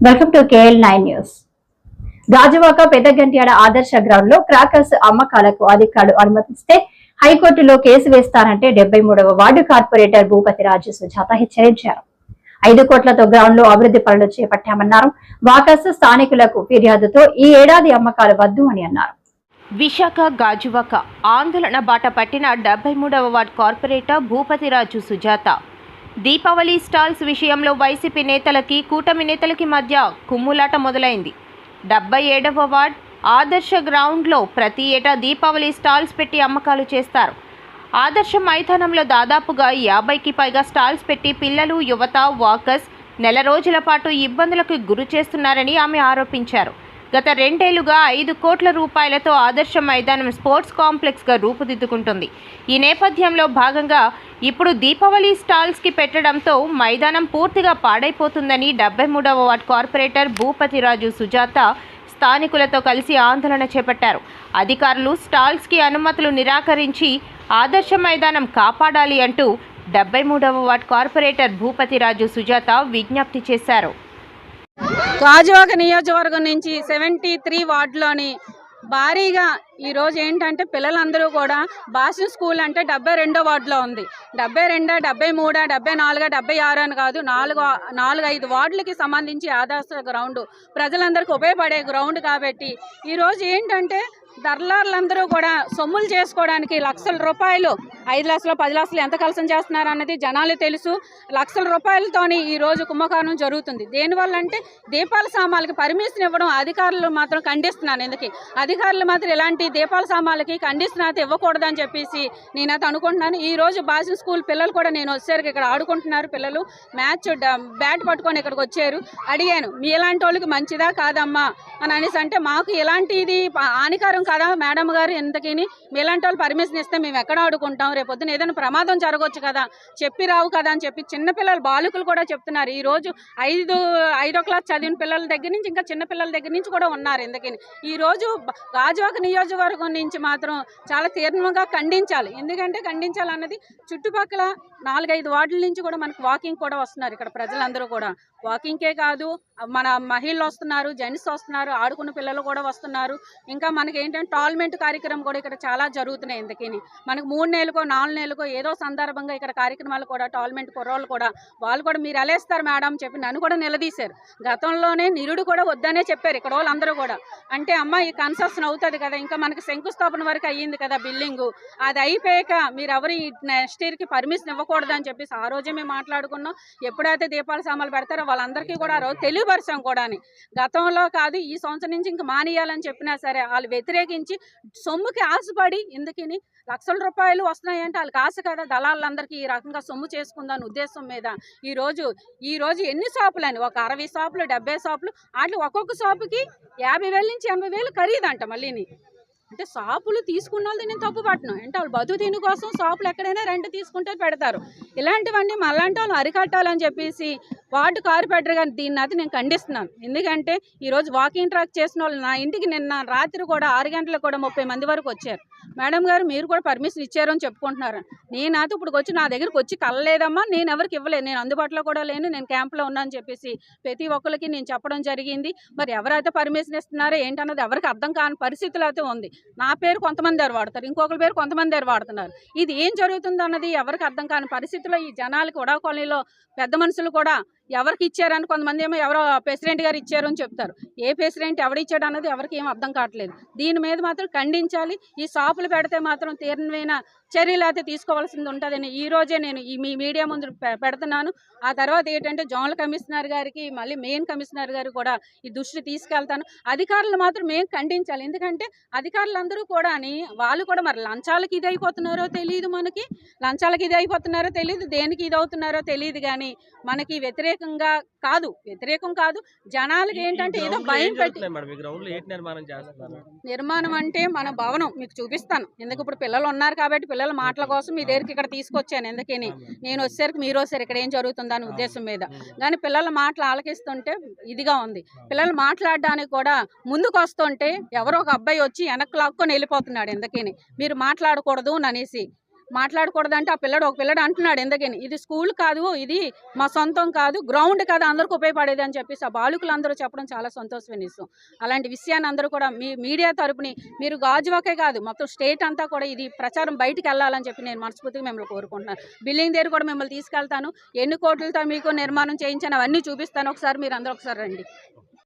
Welcome to KL nine news Gajuwaka Peddagantyada Adarsha గ్రౌండ్లో crackers అమ్మకాలకు అధికారులు అనుమతిస్తే హైకోర్టులో కేసు వేస్తారంటే డెబ్బై మూడవ వార్డు కార్పొరేటర్ భూపతి రాజు సుజాత హెచ్చరించారు. ఐదు కోట్లతో గ్రౌండ్లో అభివృద్ధి పనులు చేపట్టామన్నారు. వాకర్స్ స్థానికులకు ఫిర్యాదుతో ఈ ఏడాది అమ్మకాలు వద్దు అని అన్నారు. విశాఖ గాజువాక ఆందోళన బాట పట్టిన డెబ్బై మూడవ ward corporator Bhupathiraju Sujatha Deepavali stalls విషయంలో వైసీపీ నేతలకి కూటమి నేతలకి మధ్య కుమ్ములాట మొదలైంది. డెబ్బై ఏడవ వార్డ్ ఆదర్శ గ్రౌండ్లో ప్రతి ఏటా దీపావళి స్టాల్స్ పెట్టి అమ్మకాలు చేస్తారు. ఆదర్శ మైదానంలో దాదాపుగా యాభైకి పైగా స్టాల్స్ పెట్టి పిల్లలు యువత వాకర్స్ నెల రోజుల పాటు ఇబ్బందులకు గురి చేస్తున్నారని ఆమె ఆరోపించారు. గత రెండేళ్ళుగా ఐదు కోట్ల రూపాయలతో ఆదర్శ మైదానం స్పోర్ట్స్ కాంప్లెక్స్గా రూపుదిద్దుకుంటుంది. ఈ నేపథ్యంలో భాగంగా ఇప్పుడు దీపావళి స్టాల్స్కి పెట్టడంతో మైదానం పూర్తిగా పాడైపోతుందని డెబ్బై మూడవ వార్డ్ కార్పొరేటర్ భూపతిరాజు సుజాత స్థానికులతో కలిసి ఆందోళన చేపట్టారు. అధికారులు స్టాల్స్కి అనుమతులు నిరాకరించి ఆదర్శ మైదానం కాపాడాలి అంటూ డెబ్బై మూడవ వార్డ్ కార్పొరేటర్ భూపతిరాజు సుజాత విజ్ఞప్తి చేశారు. గాజువాక నియోజకవర్గం నుంచి సెవెంటీ త్రీ వార్డులోని భారీగా ఈరోజు ఏంటంటే పిల్లలందరూ కూడా భాష స్కూల్ అంటే డెబ్బై రెండో వార్డులో ఉంది. డెబ్బై రెండా డెబ్బై మూడా డెబ్బై నాలుగా డెబ్బై ఆరు అని కాదు నాలుగు నాలుగు ఐదు వార్డులకి సంబంధించి ఆదర్శ గ్రౌండ్. ప్రజలందరికీ ఉపయోగపడే గ్రౌండ్ కాబట్టి ఈరోజు ఏంటంటే దర్లార్లందరూ కూడా సొమ్ములు చేసుకోవడానికి లక్షల రూపాయలు ఐదు లక్షలు పది లక్షలు ఎంత కలసం చేస్తున్నారు అన్నది జనాలు తెలుసు. లక్షల రూపాయలతోని ఈ రోజు కుంభకోణం జరుగుతుంది. దేనివల్ల అంటే దీపాల సామాన్లకి పర్మిషన్ ఇవ్వడం అధికారులు మాత్రం ఖండిస్తున్నాను ఎందుకు అధికారులు మాత్రం ఇలాంటి దీపాల సామాన్లకి ఖండిస్తున్నా ఇవ్వకూడదని చెప్పేసి నేనైతే అనుకుంటున్నాను. ఈ రోజు భాష స్కూల్ పిల్లలు కూడా నేను వచ్చేసరికి ఇక్కడ ఆడుకుంటున్నారు పిల్లలు. మ్యాచ్ బ్యాట్ పట్టుకొని ఇక్కడికి వచ్చారు. అడిగాను మీ ఇలాంటి వాళ్ళకి మంచిదా కాదమ్మా? అని అనేసి అంటే మాకు ఇలాంటిది హానికరం కదా మేడం గారు ఎంతకిని మీలాంటి వాళ్ళు పర్మిషన్ ఇస్తే మేము ఎక్కడ ఆడుకుంటాం? రేపొద్దున ఏదైనా ప్రమాదం జరగవచ్చు కదా? చెప్పి రావు కదా అని చెప్పి చిన్నపిల్లలు బాలికలు కూడా చెప్తున్నారు. ఈ రోజు ఐదు ఐదో క్లాస్ చదివిన పిల్లల దగ్గర నుంచి ఇంకా చిన్న పిల్లల దగ్గర నుంచి కూడా ఉన్నారు ఎందుకని ఈ రోజు బ- గాజువాక నియోజకవర్గం నుంచి మాత్రం చాలా తీర్ణంగా ఖండించాలి. ఎందుకంటే ఖండించాలన్నది చుట్టుపక్కల నాలుగైదు వార్డుల నుంచి కూడా మనకు వాకింగ్ కూడా వస్తున్నారు ఇక్కడ ప్రజలందరూ కూడా. వాకింగ్కే కాదు మన మహిళలు వస్తున్నారు జెంట్స్ వస్తున్నారు ఆడుకున్న పిల్లలు కూడా వస్తున్నారు. ఇంకా మనకి ఏంటంటే టాల్మెంట్ కార్యక్రమం కూడా ఇక్కడ చాలా జరుగుతున్నాయి ఇందుకని మనకు మూడు నెలలకో నాలుగు నెలలకో ఏదో సందర్భంగా ఇక్కడ కార్యక్రమాలు కూడా టాల్మెంట్ కుర్రోళ్ళు కూడా వాళ్ళు కూడా మీరు ఎలేస్తారు మేడం చెప్పి నన్ను కూడా నిలదీశారు. గతంలోనే నిరుడు కూడా వద్దనే చెప్పారు ఇక్కడ వాళ్ళందరూ కూడా. అంటే అమ్మ ఈ కన్సెషన్ అవుతుంది కదా ఇంకా మనకి శంకుస్థాపన వరకు అయ్యింది కదా బిల్డింగ్ అది అయిపోయాక మీరు ఎవరు నెక్స్ట్ ఇయర్కి పర్మిషన్ ఇవ్వకూడదు అని చెప్పేసి ఆ రోజే మేము మాట్లాడుకున్నాం. ఎప్పుడైతే దీపాల సామాన్లు పెడతారో వాళ్ళందరికీ కూడా ఆ రోజు తెలియపరిచాం కూడా గతంలో కాదు ఈ సంవత్సరం నుంచి ఇంకా మానేయాలని చెప్పినా సరే వాళ్ళు వ్యతిరేకించి సొమ్ముకి ఆశపడి ఎందుకని లక్షల రూపాయలు వస్తున్నాయంటే వాళ్ళకి ఆశ కదా దళాలందరికీ ఈ రకంగా సొమ్ము చేసుకుందాని ఉద్దేశం మీద. ఈ రోజు ఈ రోజు ఎన్ని షాపులు అని ఒక అరవై షాపులు డెబ్బై షాపులు వాటి ఒక్కొక్క షాపుకి యాభై వేల నుంచి ఎనభై వేలు ఖరీదంట మళ్ళీని. అంటే షాపులు తీసుకున్న వాళ్ళు నేను తప్పు పట్టను. అంటే వాళ్ళు బతుకు తిని కోసం షాపులు ఎక్కడైనా రెంట్ తీసుకుంటే పెడతారు. ఇలాంటివన్నీ మళ్ళంటి వాళ్ళు అరికట్టాలని చెప్పేసి వార్డు కార్పొరేటర్ గారు దీన్ని అయితే నేను ఖండిస్తున్నాను. ఎందుకంటే ఈరోజు వాకింగ్ ట్రాక్ చేసిన వాళ్ళు నా ఇంటికి నిన్న రాత్రి కూడా ఆరు గంటలకు కూడా ముప్పై మంది వరకు వచ్చారు. మేడం గారు మీరు కూడా పర్మిషన్ ఇచ్చారు అని చెప్పుకుంటున్నారు. నేనైతే ఇప్పుడు వచ్చి నా దగ్గరికి వచ్చి కలలేదమ్మా నేను ఎవరికి ఇవ్వలేదు. నేను అందుబాటులో కూడా లేను నేను క్యాంప్లో ఉన్నాను చెప్పేసి ప్రతి ఒక్కరికి నేను చెప్పడం జరిగింది. మరి ఎవరైతే పర్మిషన్ ఇస్తున్నారో ఏంటన్నది ఎవరికి అర్థం కాని పరిస్థితులు అయితే ఉంది. నా పేరు కొంతమంది దగ్గర వాడతారు ఇంకొకరి పేరు కొంతమంది దగ్గర వాడుతున్నారు. ఇది ఏం జరుగుతుంది అన్నది ఎవరికి అర్థం కాని పరిస్థితుల్లో ఈ జనాలకి ఉడా కాలనీలో పెద్ద మనుషులు కూడా ఎవరికి ఇచ్చారని కొంతమంది ఏమో ఎవరో ప్రెసిడెంట్ గారు ఇచ్చారు అని చెప్తారు. ఏ ప్రెసిడెంట్ ఎవరిచ్చాడు అన్నది ఎవరికి ఏం అర్థం కావట్లేదు. దీని మీద మాత్రం ఖండించాలి. ఈ షాపులు పెడితే మాత్రం తీవ్రమైన చర్యలు అయితే తీసుకోవాల్సింది ఉంటుందని ఈ రోజే నేను ఈ మీ మీడియా ముందు పె- పెడుతున్నాను. ఆ తర్వాత ఏంటంటే జోనల్ కమిషనర్ గారికి మళ్ళీ మెయిన్ కమిషనర్ గారు కూడా ఈ దృష్టి తీసుకెళ్తాను. అధికారులు మాత్రం మేము ఖండించాలి. ఎందుకంటే అధికారులందరూ కూడా వాళ్ళు కూడా మరి లంచాలకి ఇది అయిపోతున్నారో తెలియదు మనకి. లంచాలకు ఇది అయిపోతున్నారో తెలియదు దేనికి ఇది అవుతున్నారో తెలియదు కానీ మనకి వ్యతిరేక వ్యతిరేకంగా కాదు వ్యతిరేకం కాదు. జనాలకి ఏంటంటే ఏదో భయం పెట్టి నిర్మాణం అంటే మన భవనం మీకు చూపిస్తాను. ఎందుకు ఇప్పుడు పిల్లలు ఉన్నారు కాబట్టి పిల్లల మాటల కోసం మీ దగ్గరికి ఇక్కడ తీసుకొచ్చాను ఎందుకని? నేను వచ్చేసరికి మీరు వచ్చారు ఇక్కడ ఏం జరుగుతుందని ఉద్దేశం మీద. కానీ పిల్లల మాటలు ఆలకిస్తుంటే ఇదిగా ఉంది. పిల్లలు మాట్లాడడానికి కూడా ముందుకు వస్తుంటే ఎవరో ఒక అబ్బాయి వచ్చి వెనక్కి లాక్కొని వెళ్ళిపోతున్నాడు ఎందుకని? మీరు మాట్లాడకూడదు అని అనేసి. మాట్లాడకూడదంటే ఆ పిల్లడు ఒక పిల్లడు అంటున్నాడు ఎందుకని? ఇది స్కూల్ కాదు ఇది మా సొంతం కాదు గ్రౌండ్ కాదు అందరికి ఉపయోగపడేది అని చెప్పేసి ఆ బాలుకులందరూ చెప్పడం చాలా సంతోషమైన విషయం అలాంటి విషయాన్ని అందరూ కూడా మీ మీడియా తరపుని మీరు గాజువాకే కాదు మొత్తం స్టేట్ అంతా కూడా ఇది ప్రచారం బయటికి వెళ్ళాలని చెప్పి నేను మనస్ఫూర్తిగా మిమ్మల్ని కోరుకుంటున్నాను. బిల్డింగ్ దగ్గర కూడా మిమ్మల్ని తీసుకెళ్తాను. ఎన్ని కోట్లతో మీకు నిర్మాణం చేయించాను అవన్నీ చూపిస్తాను. ఒకసారి మీరు అందరూ ఒకసారి రండి.